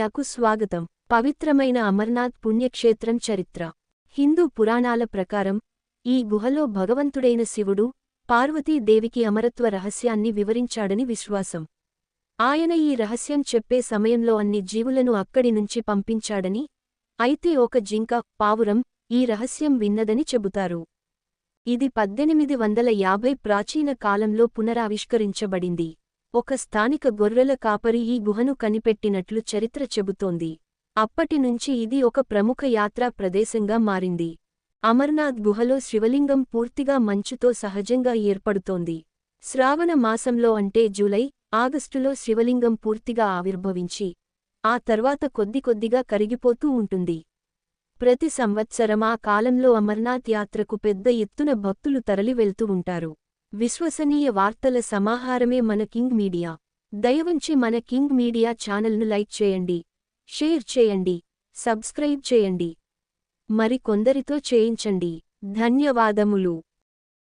మీడియాకు స్వాగతం. పవిత్రమైన అమర్నాథ్ పుణ్యక్షేత్రం చరిత్ర. హిందూ పురాణాల ప్రకారం ఈ గుహలో భగవంతుడైన శివుడు పార్వతీదేవికి అమరత్వ రహస్యాన్ని వివరించాడని విశ్వాసం. ఆయన ఈ రహస్యం చెప్పే సమయంలో అన్ని జీవులను అక్కడి నుంచి పంపించాడని అయితే ఒక జింక పావురం ఈ రహస్యం విన్నదని చెబుతారు. ఇది పద్దెనిమిది వందల యాభై ప్రాచీన కాలంలో పునరావిష్కరించబడింది. ఒక స్థానిక గొర్రెల కాపరి ఈ గుహను కనిపెట్టినట్లు చరిత్ర చెబుతోంది. అప్పటినుంచి ఇది ఒక ప్రముఖ యాత్రా ప్రదేశంగా మారింది. అమర్నాథ్ గుహలో శివలింగం పూర్తిగా మంచుతో సహజంగా ఏర్పడుతోంది. శ్రావణ మాసంలో అంటే జూలై ఆగస్టులో శివలింగం పూర్తిగా ఆవిర్భవించి ఆ తర్వాత కొద్ది కొద్దిగా కరిగిపోతూ ఉంటుంది. ప్రతి సంవత్సరం ఆ కాలంలో అమర్నాథ్ యాత్రకు పెద్ద ఎత్తున భక్తులు తరలి వెళ్తూ ఉంటారు. విశ్వసనీయ వార్తల సమాహారమే మన కింగ్ మీడియా. దయవుంచి మన కింగ్ మీడియా ఛానల్ను లైక్ చేయండి షేర్ చేయండి సబ్స్క్రైబ్ చేయండి. మరి కొందరితో చేయించండి. ధన్యవాదములు.